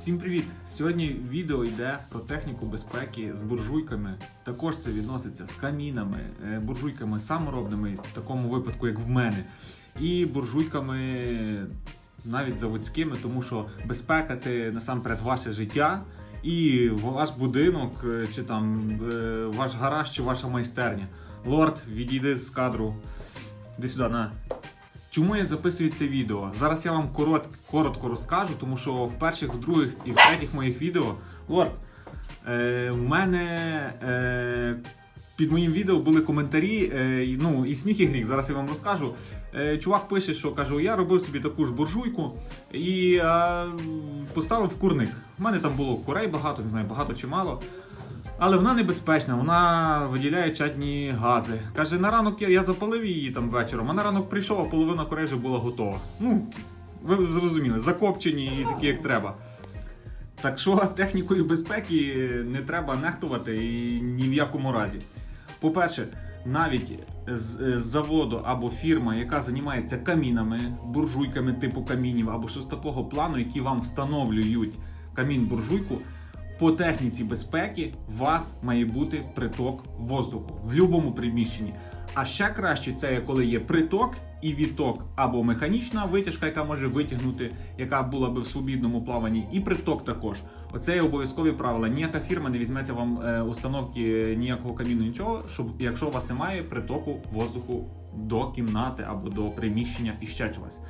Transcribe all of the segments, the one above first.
Всім привіт! Сьогодні відео йде про техніку безпеки з буржуйками. Також це відноситься з камінами, е, буржуйками саморобними, в такому випадку, як в мене, і буржуйками навіть заводськими, тому що безпека це насамперед ваше життя і ваш будинок, е, чи там е, ваш гараж, чи ваша майстерня. Лорд, відійди з кадру. Іди сюди, на. Чому я записую це відео? Зараз я вам корот, коротко розкажу, тому що в перших, в других і в третіх моїх відео, Лорд, е, в мене е, під моїм відео були коментарі, е, ну і сміх і гріх. Зараз я вам розкажу. Е, чувак пише, що кажу, я робив собі таку ж буржуйку і е, поставив курник. У мене там було курей багато, не знаю, багато чи мало. Але вона небезпечна, вона виділяє чадні гази. Каже, на ранок я, я запалив її там вечором, а на ранок прийшов, а половина курей вже була готова. Ну, ви зрозуміли, закопчені і такі, як треба. Так що технікою безпеки не треба нехтувати і ні в якому разі. По-перше, навіть з заводу або фірма, яка займається камінами, буржуйками типу камінів, або щось такого плану, які вам встановлюють камін-буржуйку, по техніці безпеки у вас має бути приток воздуху в будь-якому приміщенні. А ще краще це коли є приток і відток, або механічна витяжка, яка може витягнути, яка була би в свобідному плаванні, і приток також. Оце є обов'язкові правила. Ніяка фірма не візьметься вам е, установки ніякого каміну, нічого, щоб якщо у вас немає притоку воздуху до кімнати або до приміщення і ще чогось.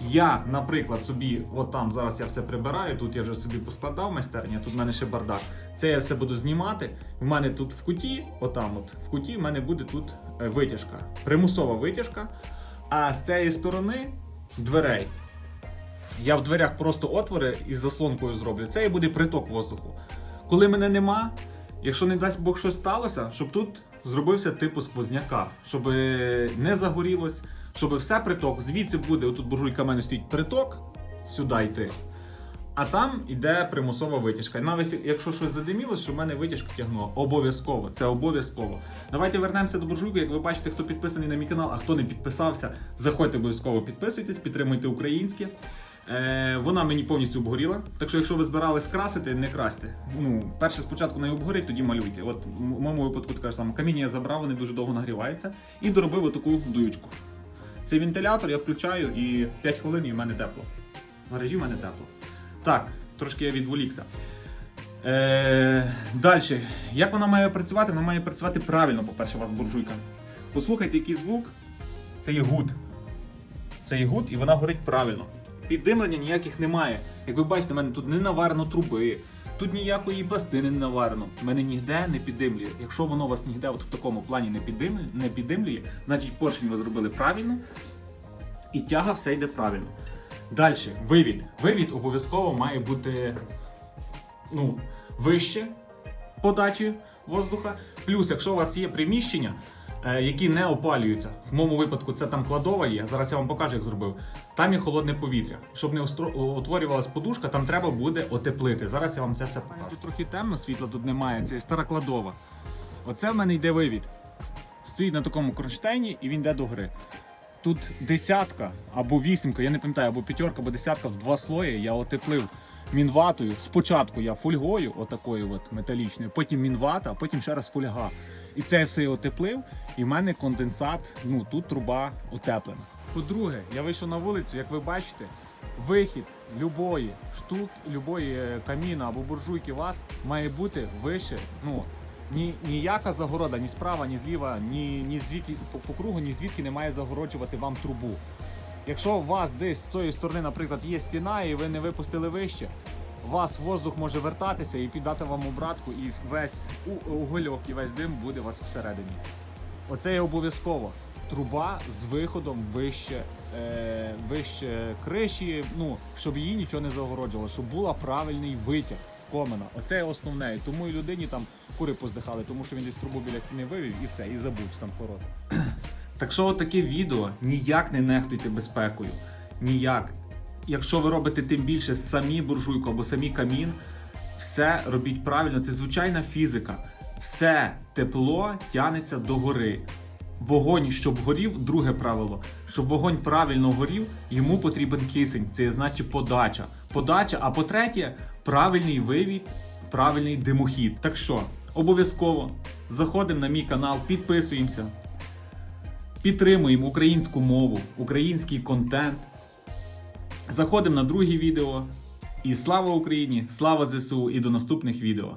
Я, наприклад, собі, от там зараз я все прибираю, тут я вже собі поскладав майстерня, тут в мене ще бардак. Це я все буду знімати. В мене тут в куті, отам от в куті, в мене буде тут е, витяжка, примусова витяжка. А з цієї сторони дверей. Я в дверях просто отвори із заслонкою зроблю. Це і буде приток воздуху. Коли мене нема, якщо не дасть Бог щось сталося, щоб тут зробився типу сквозняка, щоб не загорілось, щоб все приток. Звідси буде, отут буржуйка мене стоїть приток, сюди йти. А там йде примусова витяжка. Навіть якщо щось задиміло, що в мене витяжка тягнула. Обов'язково, це обов'язково. Давайте вернемося до буржуйки. Як ви бачите, хто підписаний на мій канал, а хто не підписався, заходьте обов'язково підписуйтесь, підтримуйте українське. Е, вона мені повністю обгоріла. Так що, якщо ви збирались красити, не красьте. Ну, перше спочатку не обгорить, тоді малюйте. От в моєму випадку така ж сама. Каміння я забрав, вони дуже довго нагріваються. І доробив отаку дуючку. Цей вентилятор я включаю і 5 хвилин і в мене тепло. В гаражі в мене тепло. Так, трошки я відволікся. Е, Далі, як вона має працювати? Вона має працювати правильно, по-перше, у вас буржуйка. Послухайте, який звук. Це є гуд. Це є гуд, і вона горить правильно. Піддимлення ніяких немає. Як ви бачите, в мене тут не наварено труби, тут ніякої пластини не наварено. В мене ніде не піддимлює. Якщо воно вас ніде от в такому плані не піддимлює, не піддимлює, значить поршень ви зробили правильно, і тяга все йде правильно. Далі, вивід. Вивід обов'язково має бути ну, вище подачі воздуха. Плюс, якщо у вас є приміщення, які не опалюються, в моєму випадку це там кладова є. Зараз я вам покажу, як зробив. Там є холодне повітря. Щоб не утворювалась подушка, там треба буде отеплити. Зараз я вам це все покажу. Тут трохи темно, світла тут немає. Це стара кладова. Оце в мене йде вивід. Стоїть на такому кронштейні і він йде до гри. Тут десятка або вісімка, я не пам'ятаю, або п'ятерка, або десятка в два слої. Я отеплив мінватою. Спочатку я фольгою, отакою от металічною, потім мінвата, а потім ще раз фольга. І це все отеплив, і в мене конденсат, ну тут труба утеплена. По-друге, я вийшов на вулицю, як ви бачите, вихід любої штук, любої е, каміна або буржуйки у вас має бути вище. Ну, ні, ніяка загорода, ні справа, ні зліва, ні, ні звідки по, по кругу, ні звідки не має загороджувати вам трубу. Якщо у вас десь з тої сторони, наприклад, є стіна, і ви не випустили вище, вас воздух може вертатися і піддати вам обратку, і весь угольок і весь дим буде у вас всередині. Оце є обов'язково. Труба з виходом вище, е, вище криші, ну, щоб її нічого не загороджувало, щоб була правильний витяг з комина. Оце є основне. Тому і людині там кури поздихали, тому що він десь трубу біля стіни вивів і все, і забув там корот. Так що таке відео ніяк не нехтуйте безпекою. Ніяк. Якщо ви робите тим більше самі буржуйку або самі камін, все робіть правильно. Це звичайна фізика. Все тепло тягнеться до гори. вогонь, щоб горів, друге правило. Щоб вогонь правильно горів, йому потрібен кисень. Це значить подача. Подача, а по-третє, правильний вивід, правильний димохід. Так що, обов'язково заходимо на мій канал, підписуємося, підтримуємо українську мову, український контент. Заходимо на друге відео. І слава Україні! Слава ЗСУ! І до наступних відео!